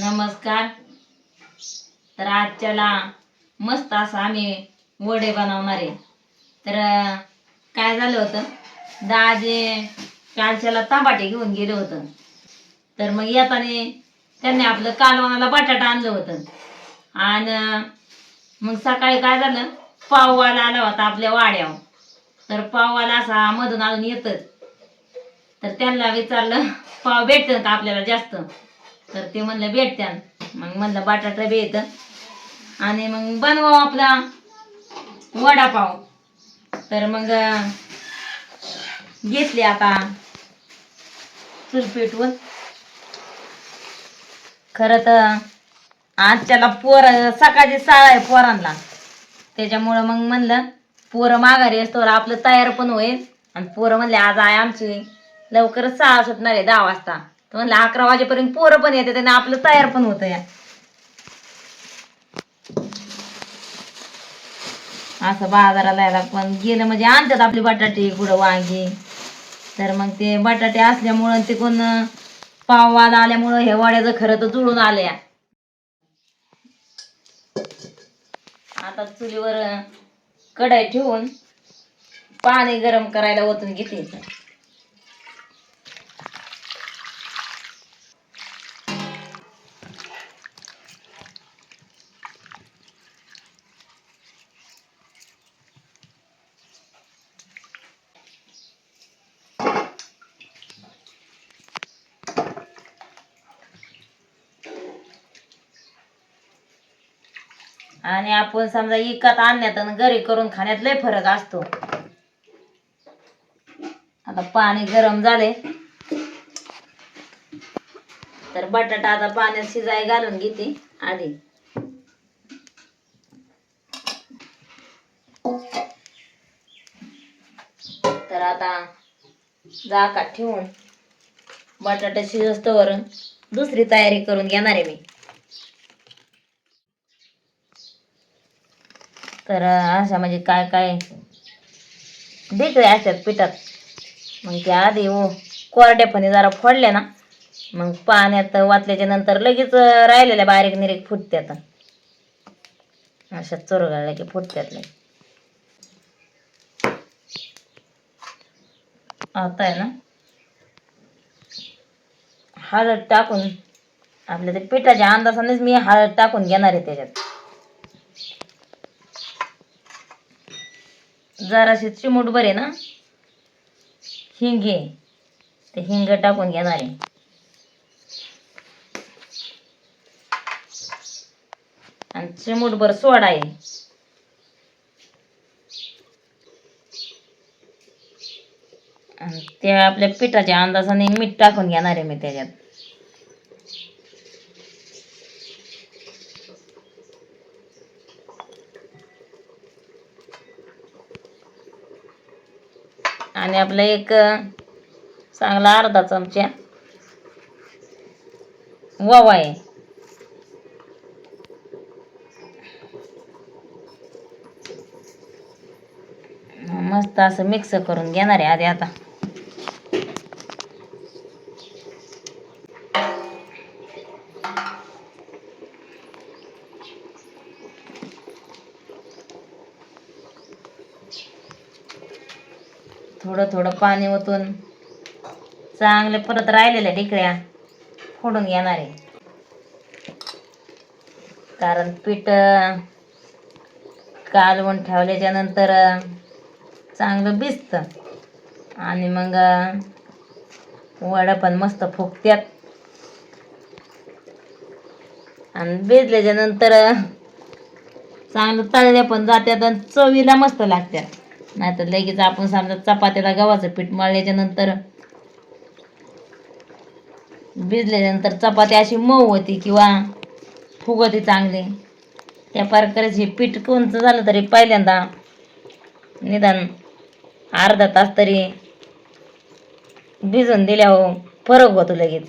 नमस्कार. तर आजच्याला मस्त असं आम्ही वडे बनवणार आहे. तर काय झालं होतं? दाजे कालच्याला तांबाटे घेऊन गेलं होतं. तर मग येताना त्यांनी आपलं कालवणाला बटाटा आणलं होतं. आणि मग सकाळी काय झालं? पाववाला आला होता आपल्या वाड्यावर. तर पाववाला असा मधून अजून येतच तर त्यांना विचारलं पाव भेटतं का आपल्याला जास्त? तर ते म्हणलं भेटत्यान. मग म्हणलं बटाटा भेट आणि मग बनवा आपला वडापाव. तर मग घेतले आता चूल पेटवून खरं तर आजच्याला पोर सकाळची शाळा आहे पोरांना. त्याच्यामुळं मग म्हणलं पोरं माघारी असतो आपलं तयार पण होईल. आणि पोरं म्हणले आज आहे आमची. लवकरच शाळा सुटणार आहे दहा वाजता. तर म्हणलं अकरा वाजेपर्यंत पोरं पण येते त्याने आपलं तयार पण होतं या. असं बाजाराला यायला पण गेलं म्हणजे आणतात आपले बटाटे कुठं वांगे. तर मग ते बटाटे असल्यामुळं ते कोण पाववाला आल्यामुळं हे वाड्याचं खरं तर जुळून आल्या. आता चुलीवर कढाई ठेवून पाणी गरम करायला ओतून घेते आणि आपण समजा इकत आणण्यात आणि घरी करून खाण्यात लय फरक असतो. आता पाणी गरम झाले तर बटाटा आता पाण्यात शिजाय घालून घेते आधी. तर आता जाका ठेवून बटाटा शिजस्तवर दुसरी तयारी करून घेणार आहे मी. तर अशा म्हणजे काय काय? ढेकळे असतात पिठात. मग ते आधी ओ कोरड्यापणे जरा फोडल्या ना मग पाण्यात वाचल्याच्या नंतर लगेच राहिलेल्या बारीक निरीक फुटत्यात. अशा चुरगाळल्या की फुटत्यात आता आहे ना हळद टाकून आपल्या ते पिठाच्या अंदाजानेच मी हळद टाकून घेणार आहे त्याच्यात. जराशी चिमूट आहे ना हिंग. आहे ते हिंग टाकून घेणार आहे. आणि चिमूटभर सोडा आहे. आणि त्या आपल्या पिठाच्या अंदाजाने मीठ टाकून घेणार आहे मी त्याच्यात. आणि आपलं एक चांगला अर्धा चमचा. ववा आहे. मस्त असं मिक्स करून घेणार आहे आधी आता. थोडं थोडं पाणी ओतून चांगले परत राहिलेल्या ढिकळ्या फोडून घेणार आहे. कारण पीठ कालवून ठेवल्याच्या नंतर चांगलं भिजतं. आणि मग वडा पण मस्त फुगत्यात. आणि भिजल्याच्या नंतर चांगलं तळल्या पण जात्यात आणि चवीला मस्त लागत्यात. नाहीतर लगेच आपण समजा चपात्याला गव्हाचं पीठ मळल्याच्या नंतर भिजल्यानंतर चपाती अशी मऊ होती किंवा फुगती चांगली. त्या प्रकारेच हे पीठ कोणतं झालं तरी पहिल्यांदा निदान अर्धा तास तरी भिजून दिल्यावर फरक होतो लगेच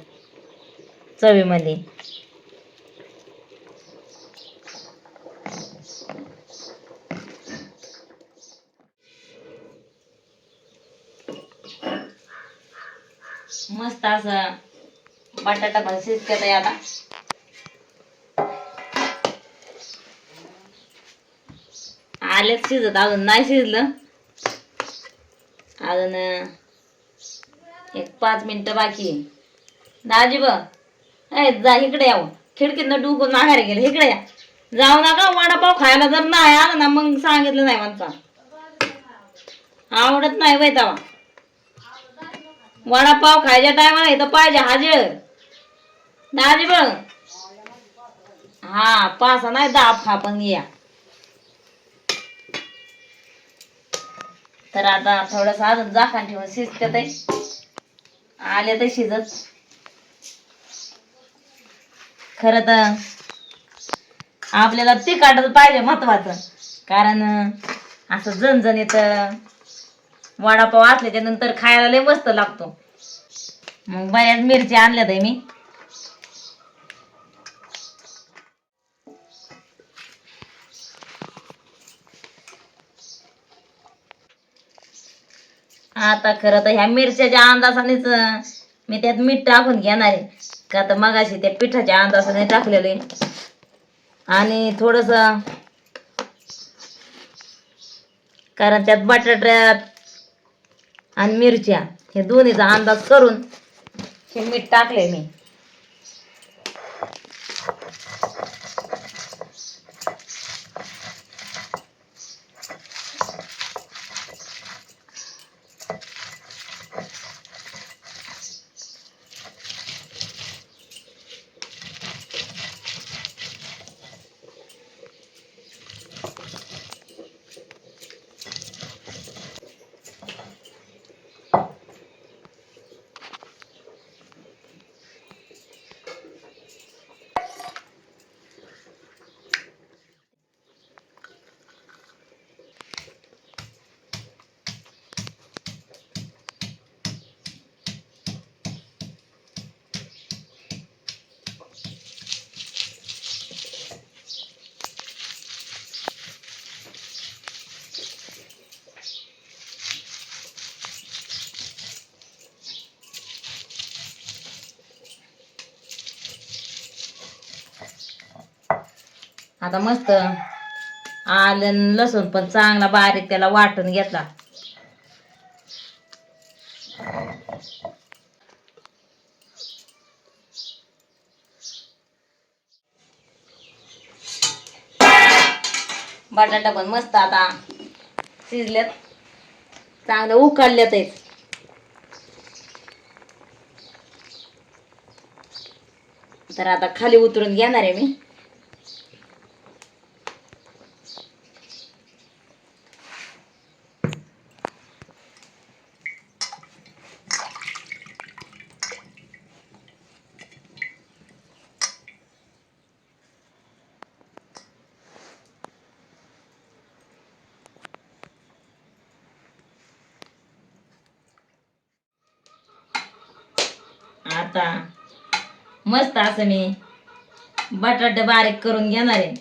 चवीमध्ये. मस्त असं बटाटा भाजी आहे आता. आलेच शिजत अजून नाही शिजलं. अजून एक पाच मिनटं बाकी दाजी जा इकडे यावं हो. खिडकीतनं डुकून माघारी गेलं. इकडे या. जाऊ नका वडापाव खायला जर नाही आला ना मग सांगितलं नाही म्हणता. आवडत नाही वैतावा वडापाव खायच्या टायमाला इथं पाहिजे हाजर. दाजी बघ. हा पाच नाही दहा खा पण या. तर आता थोडस अजून जाखान ठेवून शिजते ते आले तर शिजत. खर तर आपल्याला तिखटच पाहिजे महत्वाचं. कारण असं झणझणीत येतं वडापाव असल्याच्या नंतर खायला लय मस्त लागतो. मग बऱ्याच मिरची आणल्यात आहे मी. आता खरं तर ह्या मिरच्याच्या अंदाजानेच मी त्यात मीठ टाकून घेणार आहे. का तर मगाशी त्या पिठाच्या अंदाजाने टाकलेलं आहे. आणि थोडस कारण त्यात बटाट्यात आणि मिरच्या. हे दोन्हीचा अंदाज करून हे मीठ टाकले मी. आता मस्त आलं लसूण पण चांगला बारीक त्याला वाटून घेतला. बटाटा पण मस्त आता शिजल्यात चांगलं उकडल्यात ते. तर आता खाली उतरून घेणार आहे मी. आता मस्त असं मी बटाटे बारीक करून घेणार आहे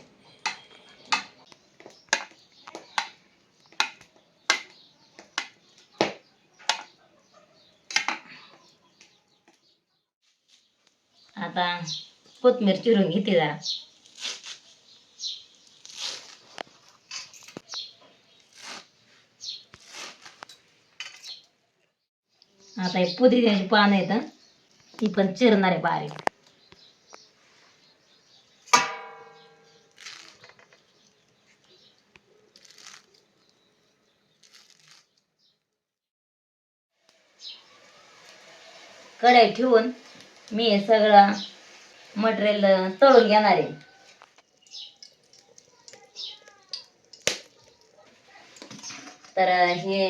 आता कोथमीर चिरून घेते जरा आता हे पुदिन्याची पानं आहेत हं. ती पण चिरणार आहे बारीक कढई ठेवून मी हे सगळं मटेरियल तळून घेणार आहे. तर हे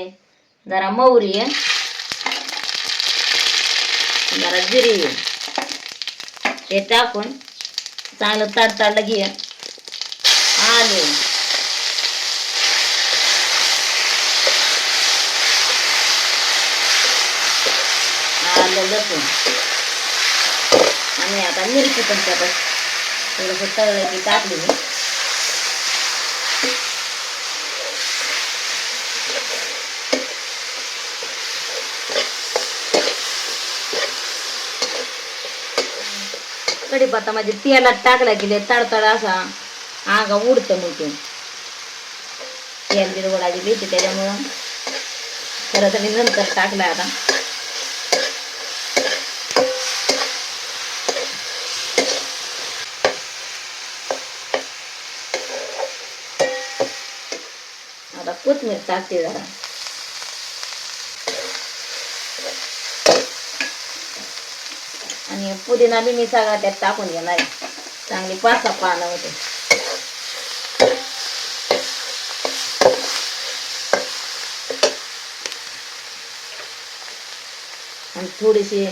जरा मौरी आहे जरा जिरी येईल हे टाकून चांगलं ताडताडलं घे. आले. आलं लसूण. आणि आता मिरची पण त्यापासून थोडंसं तळलं की टाकली मी. कढीपत्ता म्हणजे तेलात टाकला की तडतड असा आगा उडतं मग ते. तेल बिरवडाची भीती त्याच्यामुळं. खरं तर मी नंतर टाकलं आता. आता कोथमीर टाकते जरा आणि पुदिना बी मी सगळा त्यात टाकून घेणार आहे. चांगली पाच सहा पानं होते. आणि थोडीशी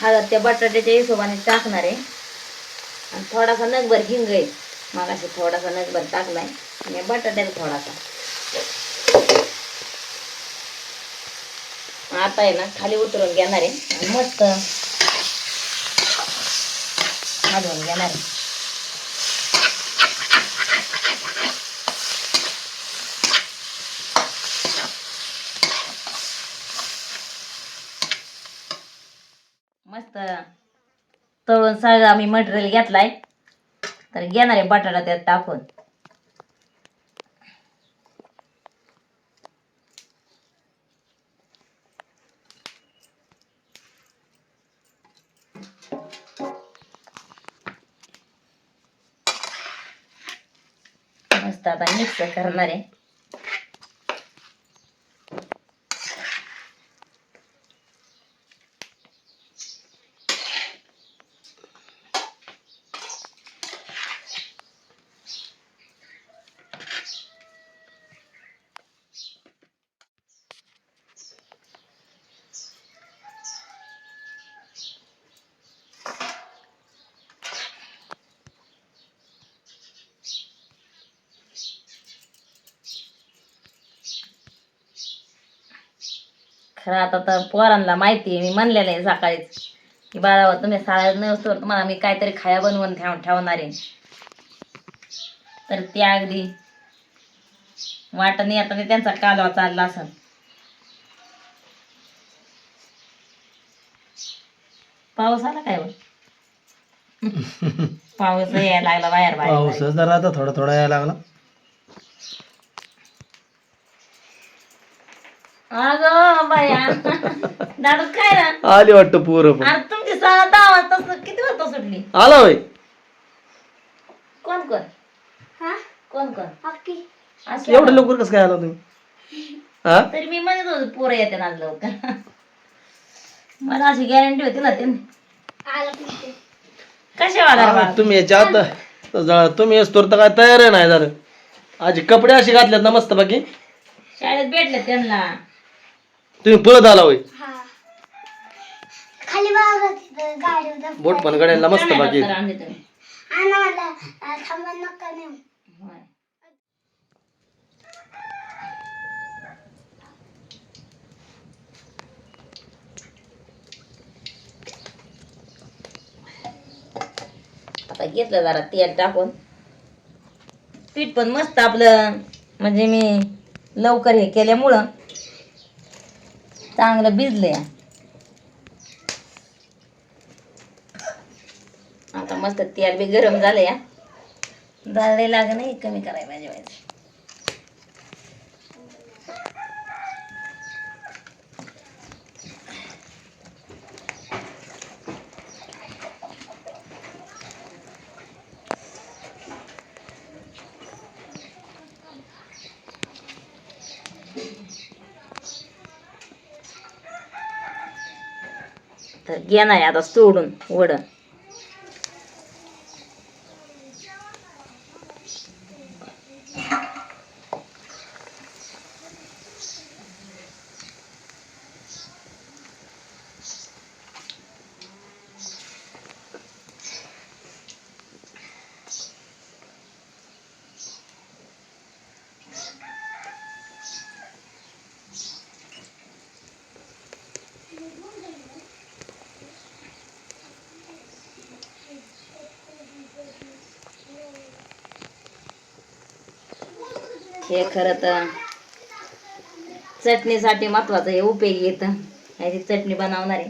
हळद त्या बटाट्याच्या हिशोबाने टाकणार आहे. आणि थोडासा नगभर हिंग आहे. मगाशी थोडासा नगभर टाकलाय आणि बटाट्यात थोडासा. आता आहे ना खाली उतरून घेणार आहे. आणि मस्त हलवून घेणार. मस्त तळून सगळं आम्ही मटेरियल घेतलाय. तर घेणार आहे बटाटा त्यात टाकून. मस्त आता मिक्स करणार आहे खरं आता तर पोरांना माहिती आहे मी म्हणलेलं आहे सकाळीच की बाळावर तुम्ही शाळेत नसतो तुम्हाला मी काहीतरी खाया बनवून ठेव ठेवणार आहे. तर ते अगदी वाटणी आता त्यांचा कालवा चालला असेल. पाऊस आला काय पाऊस यायला लागला बाहेर पाऊस बाहेर जरा आता थोडा थोडा यायला लागला. अगं बाया दादू काय ना आली वाटतं पोरं पण. अरे तुमची सहा दहा वाजता किती वाजता सुटली? आला होय कोण कोण? कोण कोण? असं एवढं लवकर कसं काय आला तुम्ही? हा? तरी मी म्हणत होतो पोरं येते ना लवकर. मला अशी गॅरंटी होती ना त्यांनी कशा वाला आ, तुम्ही याच्या आत जा- तुम्ही तर काय तयार नाही झालं. आजी कपडे असे घातलेत ना मस्त बाकी शाळेत भेटले त्यांना. तुम्ही पळत आला होय. खाली बघा गाडी बोट पण गड्यांना मस्त बाकी. थांबा नका नेऊ. आता घेतलं जरा तेल टाकून. पीठ पण मस्त आपलं म्हणजे मी लवकर हे केल्यामुळं चांगलं भिजलंय. आता मस्त तेल बी गरम झालं या जाळे लाग नाही कमी करायला पाहिजे घेणार आहे आता सोडून वडण हे खरं तर चटणीसाठी महत्वाचं हे उपयोगी येतं. ह्याची चटणी बनवणार आहे.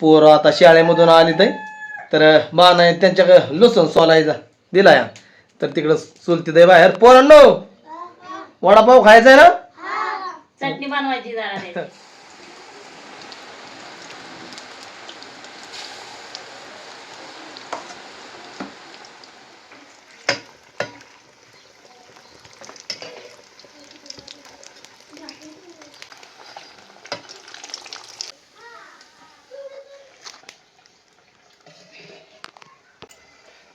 पोरं आता शाळेमधून आली तर तर बाण त्यांच्याकडे लसूण सोलायचा दिला या. तर तिकडं चुलती दे बाहेर. पोरांनो वडापाव खायचा आहे ना? चटणी बनवायची जरा त्याची.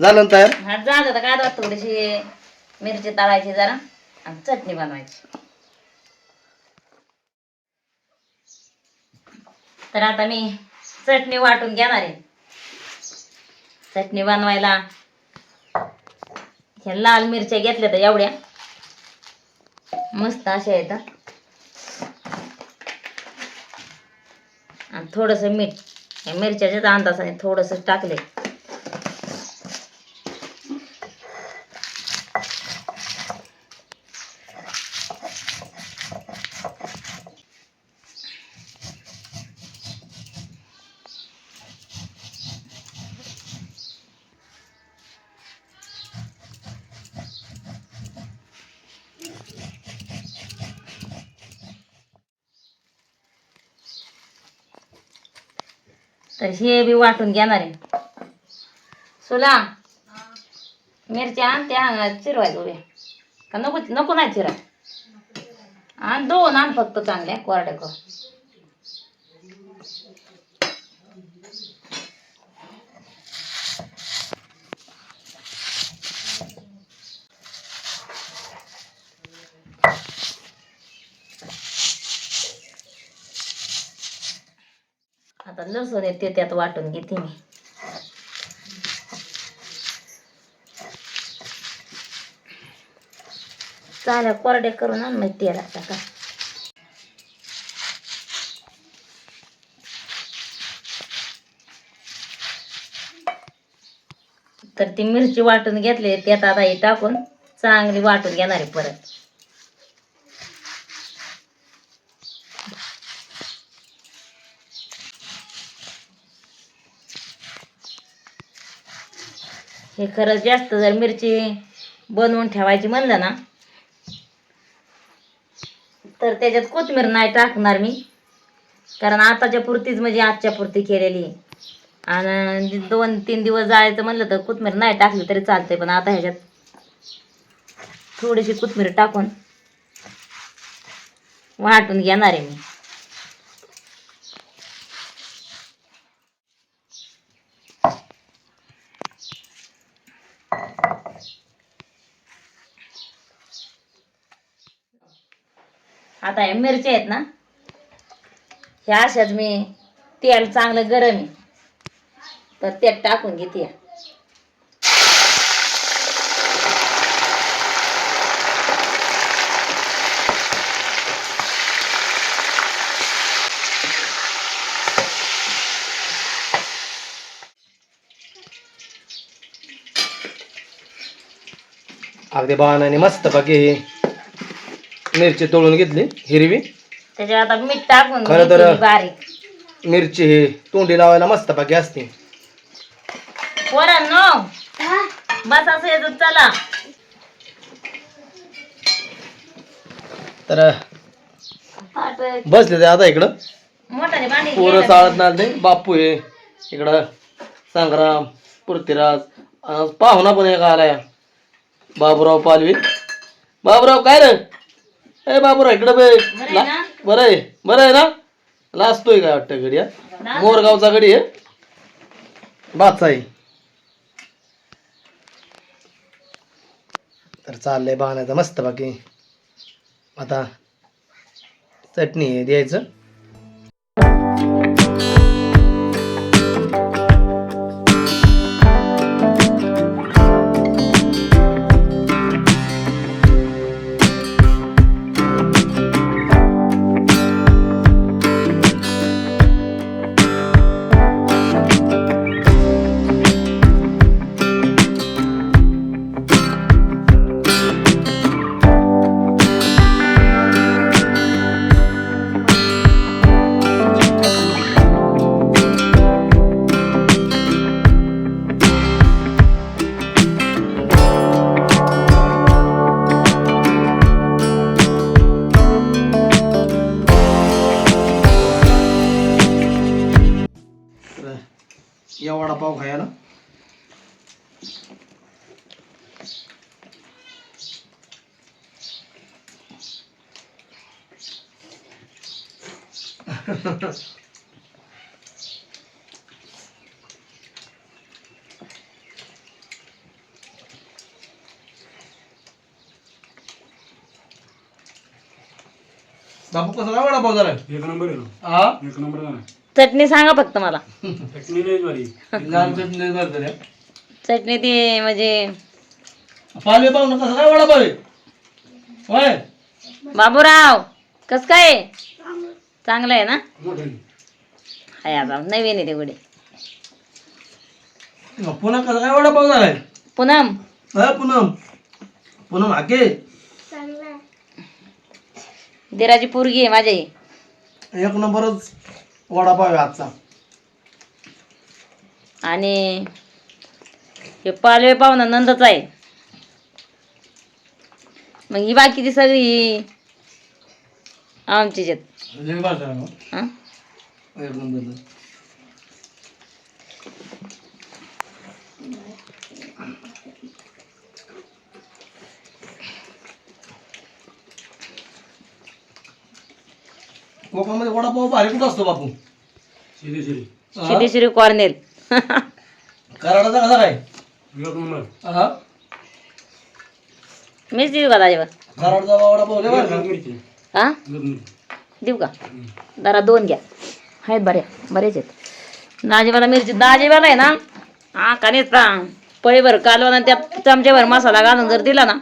झालं ना तयार? हा झालं तर काय आता थोडीशी मिरची तळायची जरा आणि चटणी बनवायची. तर आता मी चटणी वाटून घेणार आहे. चटणी बनवायला ह्या लाल मिरच्या घेतल्या तर एवढ्या. मस्त अशा आहेत. आणि थोडस मीठ या मिरच्याच्याच अंदाजाने थोडस टाकले तर हे बी वाटून घेणार आहे. सुला मिरच्या आण त्या चिरवाय उभ्या. का नको नको नाही चिरा आण दोन आण फक्त चांगल्या कोरड्या कर आता लसूण आहे ते त्यात वाटून घेते मी. चाल्या कोरडे करून आण मग आता का. तर ती मिरची वाटून घेतली त्यात आता हे टाकून चांगली वाटून घेणार आहे परत. हे खरंच जास्त जर मिरची बनवून ठेवायची म्हणलं ना तर त्याच्यात कोथमीर नाही टाकणार मी कारण आताच्या पुरतीच म्हणजे आजच्या पुरती केलेली आहे. आणि दोन तीन दिवस जायचं म्हणलं तर कोथमीर नाही टाकली तरी चालते पण आता ह्याच्यात थोडीशी कोथमीर टाकून वाटून घेणार आहे मी आता हे मिरच्या आहेत ना ह्या अशाच मी तेल चांगलं गरम आहे. तर ते टाकून घेते अगदी बाणाने मस्त बाकी मिरची तळून घेतली हिरवी. त्याच्यात आता मीठ टाकून खरं तर- बारीक. मिरची ही तोंडी लावायला मस्त बाकी असते. पोरांनो हा? बस असं येतं चला. तर बसले ते आता इकडं. मोठाने भांडी पोरं घ्यायला. चाळत नाही बापू आहे इकडं संग्राम पृथ्वीराज अन पाहुणा पण एक आलाय. बाबूराव पालवी. बाबूराव काय रे? ए बाबूराव इकडं बे. बरं आहे ना? बरं आहे. बरं आहे ना? लाजतोय काय वाटतं गडी हा? मोरगावचा गडी आहे. बादचा आहे तर चाललंय बाणायचं मस्त बाकी. आता चटणी आहे द्यायचं. बापू कसा काय वडापाव झालाय एक नंबर आहे ना. हा? एक नंबर आहे ना चटणी सांगा फक्त मला. चटणी लाल चटणी ती म्हणजे पालवे पाहुणं कसं काय वडापाव आहे? होय? बाबूराव कस काय? चांगलं आहे ना? हाय आता नवीन आहे तेवढे पुन्हा कसं काय वडापाव झालाय? पूनम? हा पूनम. पूनम हाके. दिराची पोरगी आहे माझी. एक नंबरच वडापाव आहे आजचा. आणि हे पालवे पाहुणा नंदच आहे. मग ही बाकीची सगळी हं? कोकणामध्ये वडापाव भारी कुठं असतो बापू? सिद्धेश्वरी कॉर्नेल कराडाचा कसा काय? हा? मीच देऊ का कराडचा वडापाव लय भारी. हा? देऊ का? जरा दोन घ्या. आहेत बरे बरेच आहेत. दाजीवाला मिरची दाजीवाला आहे ना हा का नाही पळीभर कालवण आणि त्या चमच्याभर मसाला घालून जर दिला ना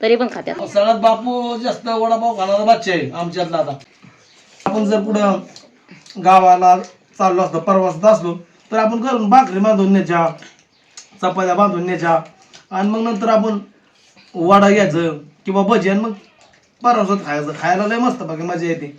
तरी पण खात्यात. सगळ्यात बापू जास्त वडापाव खाणारा बच्चा आहे आमच्यातला आता. आपण जर कुठं गावाला चाललो असतो प्रवासात असलो तर आपण घरून भाकरी बांधून न्यायच्या चपात्या बांधून न्यायच्या. आणि मग नंतर आपण वडा घ्यायचं किंवा भजी आणि मग प्रवासात खायचं. खायला लय मस्त बाकी मजा येते.